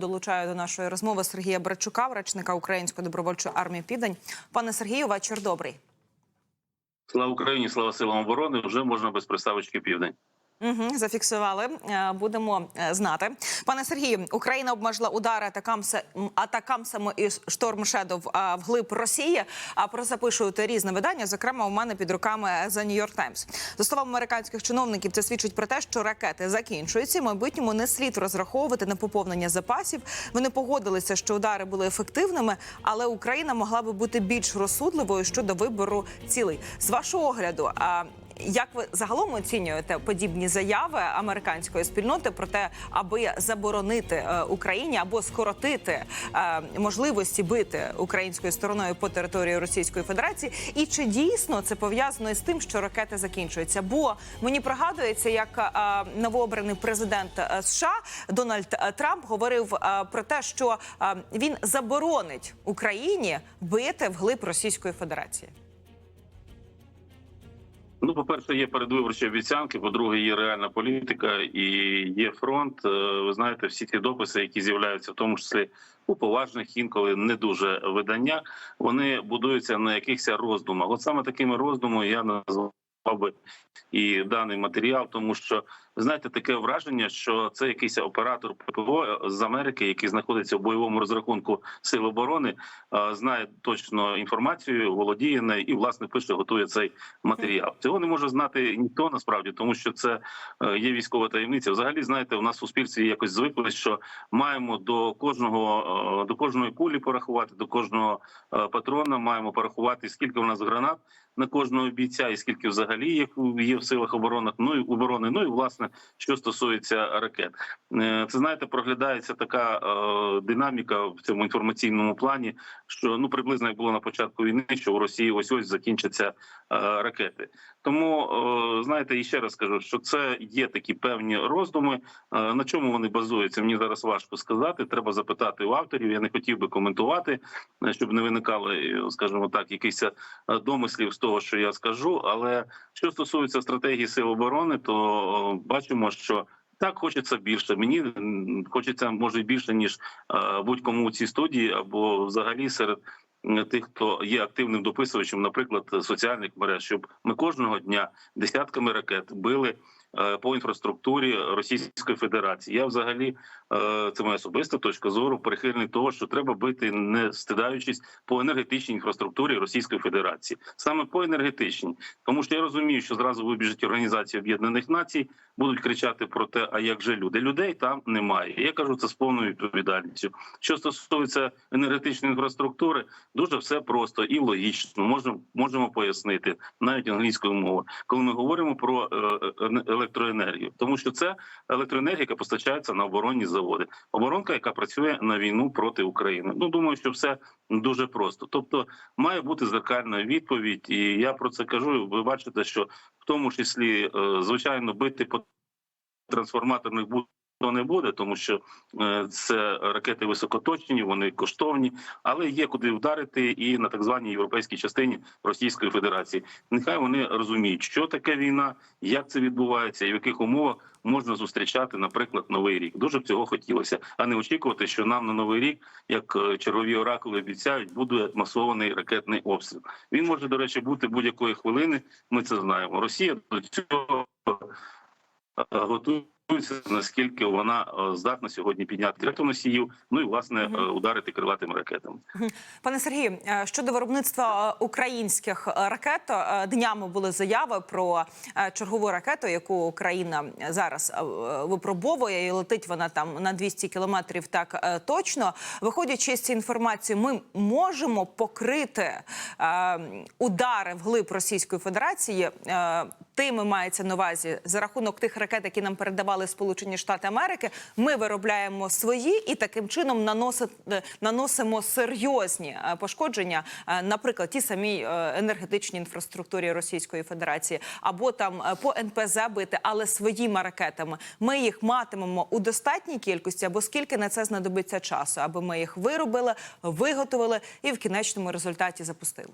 Долучаю до нашої розмови Сергія Брачука, речника Української добровольчої армії Південь. Пане Сергію, вечір добрий. Слава Україні, слава силам оборони. Вже можна без приставочки південь. Угу, зафіксували. Е, Будемо е, знати. Пане Сергію, Україна обмежила удари атакамсами і шторм Шедов а, вглиб Росії. А про це пишуть різне видання. Зокрема, у мене під руками The New York Times. За словами американських чиновників, це свідчить про те, що ракети закінчуються. В майбутньому не слід розраховувати на поповнення запасів. Вони погодилися, що удари були ефективними, але Україна могла би бути більш розсудливою щодо вибору цілей. З вашого огляду, як ви загалом оцінюєте подібні заяви американської спільноти про те, аби заборонити е, Україні або скоротити е, можливості бити українською стороною по території Російської Федерації? І чи дійсно це пов'язано з тим, що ракети закінчуються? Бо мені пригадується, як е, новообраний президент США Дональд Трамп говорив про те, що він заборонить Україні бити вглиб Російської Федерації. Ну, по-перше, є передвиборчі обіцянки. По-друге, є реальна політика і є фронт. Е, Ви знаєте, всі ті дописи, які з'являються, в тому числі у поважних інколи не дуже виданнях, вони будуються на якихось роздумах. От саме такими роздумами я назвав би і даний матеріал, тому що знаєте, таке враження, що це якийсь оператор ППО з Америки, який знаходиться в бойовому розрахунку сил оборони, е, знає точно інформацію, володіє нею і власне пише, готує цей матеріал. Цього не може знати ніхто насправді, тому що це е, є військова таємниця. Взагалі, знаєте, у нас в суспільстві якось звикли, що маємо до кожного е, до кожної кулі порахувати, до кожного патрона маємо порахувати, скільки у нас гранат на кожного бійця, і скільки взагалі їх є в силах оборони. Ну і оборони. Ну і власне, що стосується ракет, Е, це знаєте, проглядається така е, динаміка в цьому інформаційному плані, що ну приблизно як було на початку війни, що в Росії ось ось закінчаться е, ракети. Тому знаєте, і ще раз скажу, що це є такі певні роздуми. На чому вони базуються? Мені зараз важко сказати. Треба запитати у авторів. Я не хотів би коментувати, щоб не виникало, е, скажімо так, якихось домислів з того, що я скажу. Але що стосується стратегії сил оборони, то бачимо, що так хочеться більше. Мені хочеться може більше ніж е, будь-кому у цій студії, або взагалі серед тих, хто є активним дописувачем, наприклад, соціальних мереж, щоб ми кожного дня десятками ракет били. Е, По інфраструктурі Російської Федерації я взагалі е, це моя особиста точка зору. Прихильний того, що треба бити, не стидаючись по енергетичній інфраструктурі Російської Федерації, саме по енергетичній, тому що я розумію, що зразу вибіжать організації Об'єднаних Націй, будуть кричати про те, а як же люди? Людей там немає. Я кажу це з повною відповідальністю. Що стосується енергетичної інфраструктури, дуже все просто і логічно. Можемо можемо пояснити навіть англійською мовою, коли ми говоримо про е, електроенергію, тому що це електроенергія, яка постачається на оборонні заводи, оборонка, яка працює на війну проти України. Ну думаю, що все дуже просто. Тобто має бути зеркальна відповідь, і я про це кажу. Ви бачите, що в тому числі, е, звичайно, бити по трансформаторних буд то не буде, тому що е, це ракети високоточні, вони коштовні, але є куди вдарити і на так званій європейській частині Російської Федерації. Нехай вони розуміють, що таке війна, як це відбувається, і в яких умовах можна зустрічати, наприклад, новий рік. Дуже б цього хотілося, а не очікувати, що нам на новий рік, як е, чергові оракули обіцяють, буде масований ракетний обстріл. Він може, до речі, бути будь-якої хвилини. Ми це знаємо. Росія до цього е, готує. Наскільки вона е, здатна сьогодні підняти ракетоносіїв, ну і власне е, ударити крилатими ракетами. Пане Сергію, е, щодо виробництва українських ракет, днями були заяви про чергову ракету, яку Україна зараз випробовує, і летить вона там на 200 кілометрів. Так точно. Виходячи з цієї інформації, ми можемо покрити удари вглиб Російської Федерації. Тими мається на увазі за рахунок тих ракет, які нам передавали Сполучені Штати Америки. Ми виробляємо свої і таким чином наносить, е, наносимо серйозні е, пошкодження, е, наприклад, ті самій е, енергетичній інфраструктурі Російської Федерації, або там по НПЗ бити, але своїми ракетами. Ми їх матимемо у достатній кількості, або скільки на це знадобиться часу, аби ми їх виробили, виготовили і в кінечному результаті запустили.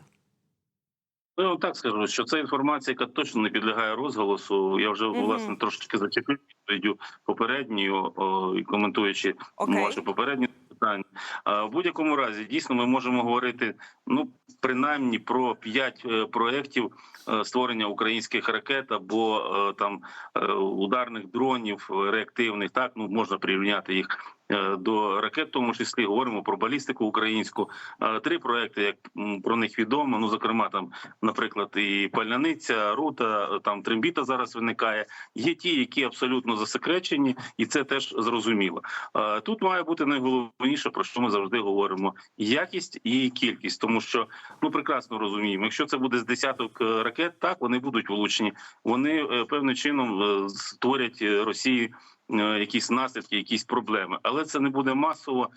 Ну так скажу, що це інформація, яка точно не підлягає розголосу. Я вже Мгм. власне трошечки зачепив відповіддю попередньою о, коментуючи Окей. ваше попереднє питання. А в будь-якому разі дійсно ми можемо говорити ну принаймні про п'ять е, проєктів е, створення українських ракет або е, там е, ударних дронів реактивних. Так ну можна прирівняти їх. Е, До ракет, в тому числі говоримо про балістику українську. Е, Три проекти, як про них відомо. Ну зокрема, там, наприклад, і пальняниця, рута, там трембіта зараз виникає. Є ті, які абсолютно засекречені, і це теж зрозуміло. Е, Тут має бути найголовніше, про що ми завжди говоримо: якість і кількість, тому що ну прекрасно розуміємо, якщо це буде з десяток ракет, так вони будуть влучні. Вони певним чином створять Росії. Е, Якісь наслідки, якісь проблеми, але це не буде масово,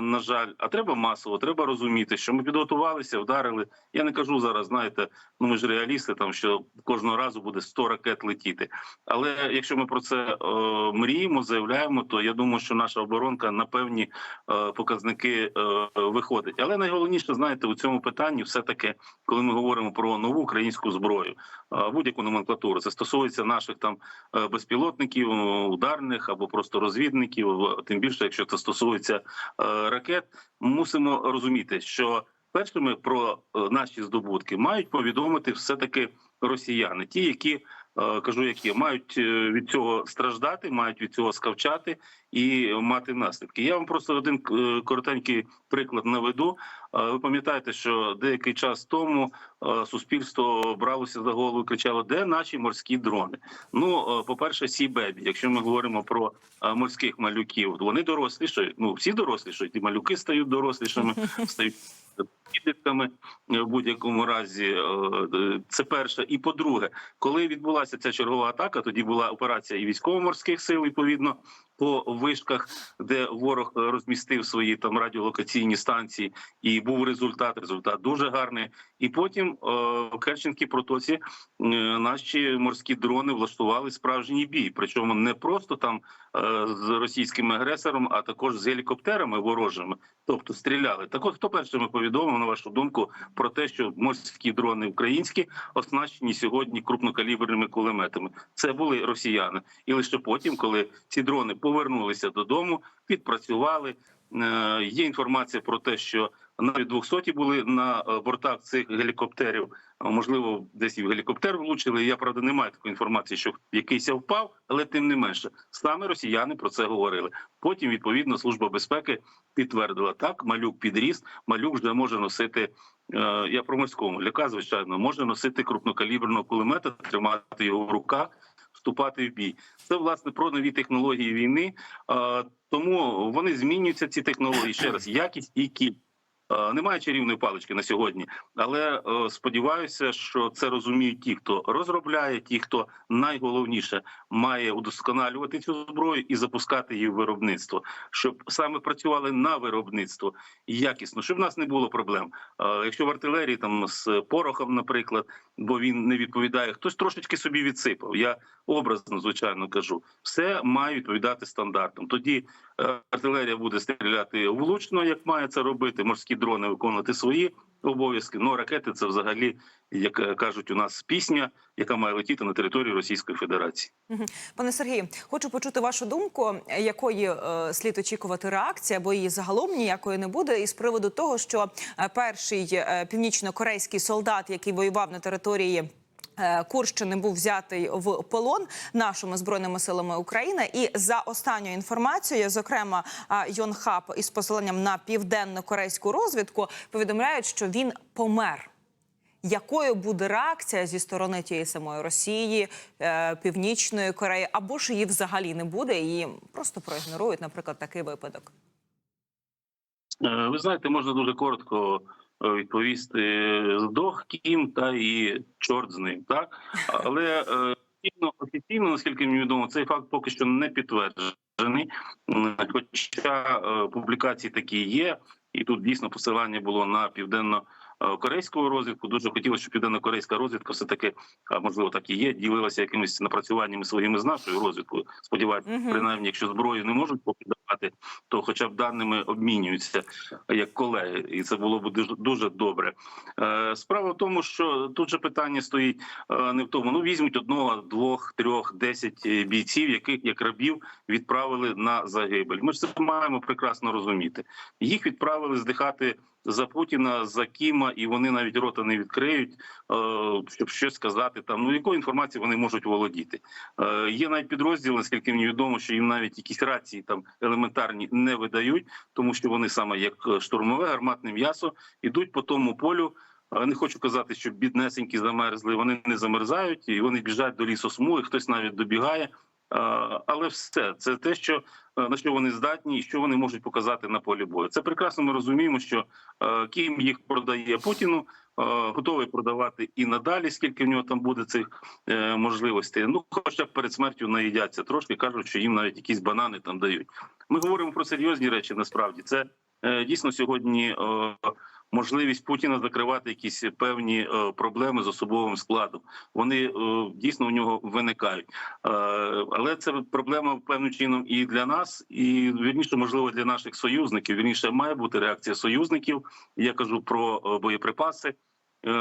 на жаль. А треба масово. Треба розуміти, що ми підготувалися, вдарили. Я не кажу зараз. Знаєте, ну ми ж реалісти, там що кожного разу буде 100 ракет летіти. Але якщо ми про це е, мріємо, заявляємо, то я думаю, що наша оборонка на певні е, показники е, виходить. Але найголовніше, знаєте, у цьому питанні все таки, коли ми говоримо про нову українську зброю, е, будь-яку номенклатуру, це стосується наших там е, безпілотників, е, ударних або просто розвідників. е, Тим більше, якщо це стосується ракет, мусимо розуміти, що першими про е, наші здобутки мають повідомити все таки росіяни, ті, які е, кажу, які мають е, від цього страждати, мають від цього скавчати і мати наслідки. Я вам просто один е, коротенький приклад наведу. Ви пам'ятаєте, що деякий час тому суспільство бралося за голову і кричало: де наші морські дрони? Ну, е, по-перше, сі бебі. Якщо ми говоримо про морських малюків, вони дорослішають. Ну всі дорослішають, і малюки стають дорослішими, стають підлітками е, в будь-якому разі. Е, е, Це перше. І по-друге, коли відбулася ця чергова атака, тоді була операція і військово-морських сил, відповідно, по вишках, де ворог розмістив свої там радіолокаційні станції, і був результат. Результат дуже гарний. І потім в Керченській протоці наші морські дрони влаштували справжній бій. Причому не просто там з російським агресором, а також з гелікоптерами ворожими. Тобто стріляли. Так от хто першими повідомив на вашу думку про те, що морські дрони українські оснащені сьогодні крупнокаліберними кулеметами? Це були росіяни, і лише потім, коли ці дрони повернулися додому, підпрацювали. Е, Є інформація про те, що навіть 200 були на е, бортах цих гелікоптерів. Можливо, десь і в гелікоптер влучили. Я правда не маю такої інформації, що якийсь впав, але тим не менше, саме росіяни про це говорили. Потім відповідно служба безпеки підтвердила так. Малюк підріс, малюк вже може носити. е, Я про морському ляка, звичайно, може носити крупнокаліберного кулемета, тримати його в руках, вступати в бій. Це власне про нові технології війни. Е, Тому вони змінюються. Ці технології ще раз якість і кількість. Е, Немає чарівної палички на сьогодні, але е, сподіваюся, що це розуміють ті, хто розробляє, ті, хто найголовніше має удосконалювати цю зброю і запускати її в виробництво, щоб саме працювали на виробництво якісно, щоб в нас не було проблем. Е, Якщо в артилерії там з порохом, наприклад, бо він не відповідає, хтось трошечки собі відсипав. Я образно звичайно кажу, все має відповідати стандартам. Тоді артилерія буде стріляти влучно, як має це робити. Морські дрони виконувати свої обов'язки. Ну ракети це взагалі, як кажуть, у нас пісня, яка має летіти на територію Російської Федерації. Пане Сергію, хочу почути вашу думку, якої е, слід очікувати реакції, або її загалом ніякої не буде. І з приводу того, що е, перший е, північно-корейський солдат, який воював на території. Е, Курщини був взятий в полон нашими збройними силами України, і за останньою інформацією, зокрема Йонхап із посиланням на південно-корейську розвідку, повідомляють, що він помер. Якою буде реакція зі сторони тієї самої Росії, е, Північної Кореї, або ж її взагалі не буде, і просто проігнорують, наприклад, такий випадок. Е, Ви знаєте, можна дуже коротко відповісти здох кім та і чорт з ним, так але е, офіційно, офіційно, наскільки мені відомо, цей факт поки що не підтверджений. Хоча е, публікації такі є, і тут дійсно посилання було на південно. е, Корейську розвідку дуже хотілося, щоб південно-корейська розвідка все таки, можливо, так і є, ділилася якимись напрацюваннями своїми з нашою розвідкою. Сподіваюся, Мгм. принаймні, якщо зброю не можуть покидати, працювати, то хоча б даними обмінюються як колеги, і це було б дуже дуже добре. Е, Справа в тому, що тут же питання стоїть е, не в тому. Ну візьмуть одного, двох, трьох, десять е, бійців, яких як рабів відправили на загибель. Ми ж це маємо прекрасно розуміти. Їх відправили здихати за Путіна, за Кіма, і вони навіть рота не відкриють, е, щоб щось сказати там. Ну якою інформацією вони можуть володіти? Е, Є навіть підрозділи, наскільки мені відомо, що їм навіть якісь рації там елементарні не видають, тому що вони саме як е, штурмове гарматне м'ясо ідуть по тому полю. Не хочу казати, що біднесенькі замерзли. Вони не замерзають і вони біжать до лісу смуги. Хтось навіть добігає. Але все це те, що е, на що вони здатні, і що вони можуть показати на полі бою. Це прекрасно. Ми розуміємо, що е, Ким їх продає Путіну, е, готовий продавати і надалі, скільки в нього там буде цих можливостей. Ну, хоча б перед смертю наїдяться трошки, кажуть, що їм навіть якісь банани там дають. Ми говоримо про серйозні речі. Насправді це дійсно сьогодні. Можливість Путіна закривати якісь певні е, проблеми з особовим складом. Вони е, дійсно у нього виникають, Е, але це проблема певним чином і для нас, і вірніше, можливо, для наших союзників. Вірніше має бути реакція союзників. Я кажу про боєприпаси.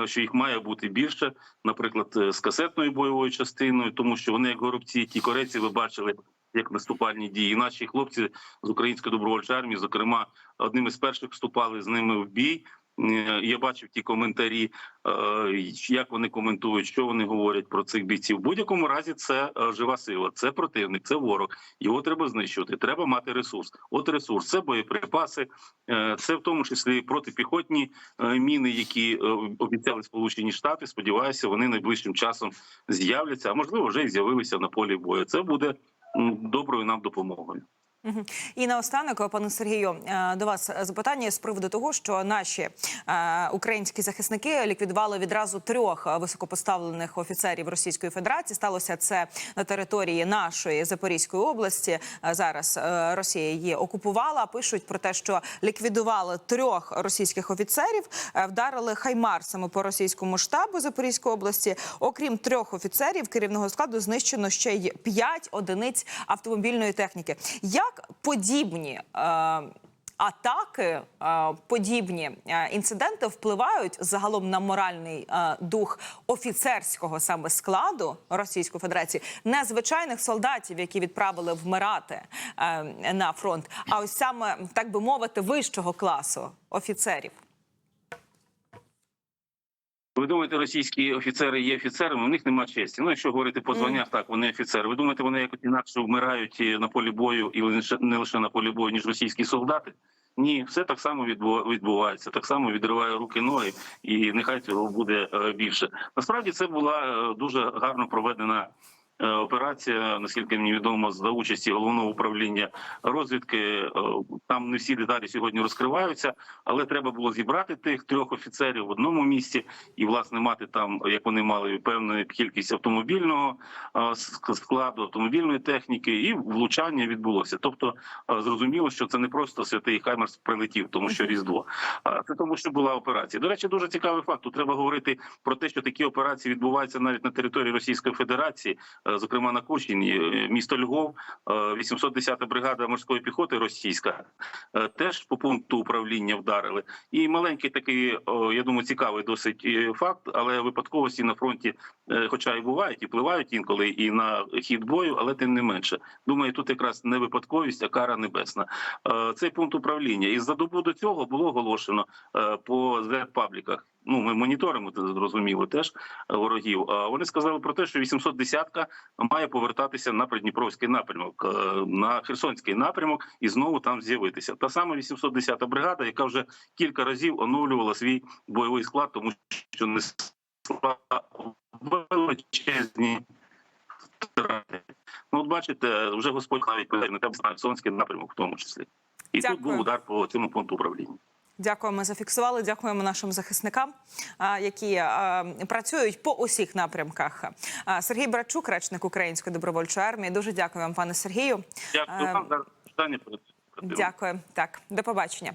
Що їх має бути більше, наприклад, з касетною бойовою частиною, тому що вони як горобці, ті корейці, ви бачили як наступальні дії. Наші хлопці з української добровольчої армії, зокрема, одними з перших вступали з ними в бій. Е, Я бачив ті коментарі, е, як вони коментують, що вони говорять про цих бійців. В будь-якому разі це е, жива сила, це противник, це ворог. Його треба знищувати. Треба мати ресурс. От ресурс це боєприпаси, це в тому числі протипіхотні міни, які обіцяли Сполучені Штати. Сподіваюся, вони найближчим часом з'являться. А можливо, вже і з'явилися на полі бою. Це буде доброю нам допомогою. І наостанок, пане Сергію, е, до вас запитання з приводу того, що наші е, українські захисники ліквідували відразу трьох е, високопоставлених офіцерів Російської Федерації. Сталося це на території нашої Запорізької області. Е, Зараз е, Росія її окупувала. Пишуть про те, що ліквідували трьох російських офіцерів, е, вдарили хаймарсами по російському штабу Запорізької області. Окрім трьох офіцерів керівного складу, знищено ще й п'ять одиниць автомобільної техніки. Як подібні е, атаки, е, подібні е, інциденти впливають загалом на моральний е, дух офіцерського саме складу Російської Федерації, не звичайних солдатів, які відправили вмирати на фронт, а ось саме так би мовити, вищого класу офіцерів. Ви думаєте, російські офіцери є офіцерами? У них нема честі. Ну, якщо говорити по званнях, так вони офіцери. Ви думаєте, вони якось інакше вмирають е, на полі бою і не лише на полі бою, ніж російські солдати? Ні, все так само відбу- відбувається, так само відриває руки, ноги, і нехай цього буде е, більше. Насправді це була е, дуже гарно проведена. Е, Операція, наскільки мені відомо, за участі головного управління розвідки. Е, Там не всі деталі сьогодні розкриваються, але треба було зібрати тих трьох офіцерів в одному місці і власне мати там, як вони мали певну кількість автомобільного е, складу, автомобільної техніки, і влучання відбулося. Тобто зрозуміло, що це не просто святий Хаймерс прилетів, тому що різдво, це тому, що була операція. До речі, дуже цікавий факт. Тут треба говорити про те, що такі операції відбуваються навіть на території Російської Федерації, зокрема на Курщині, е, місто Львов, е, 810-та бригада морської піхоти російська е, теж по пункту управління вдарили. І маленький такий, я думаю, цікавий досить е, факт, але випадковості на фронті, е, хоча і бувають, і впливають інколи і на хід бою, але тим не менше. Думаю, тут якраз не випадковість, а кара небесна. Е, Цей пункт управління. І за добу до цього було оголошено е, по Z-пабліках. Ну, ми моніторимо це зрозуміло теж е, ворогів. А вони сказали про те, що 810-ка має повертатися на Придніпровський напрямок, е, на Херсонський напрямок, і знову там з'явитися. Та сама 810-та бригада, яка вже кілька разів оновлювала свій бойовий склад, тому що несла величезні втрати. Ну, от бачите, вже Господь навіть тебе на Херсонський напрямок, в тому числі. І Дякую. тут був удар по цьому пункту управління. Дякуємо, зафіксували. Дякуємо нашим захисникам, які працюють по усіх напрямках. Сергій Брачук, речник Української добровольчої армії. Дуже дякую вам, пане Сергію. Дякую Е, вам за питання. Дякую. Так, до побачення.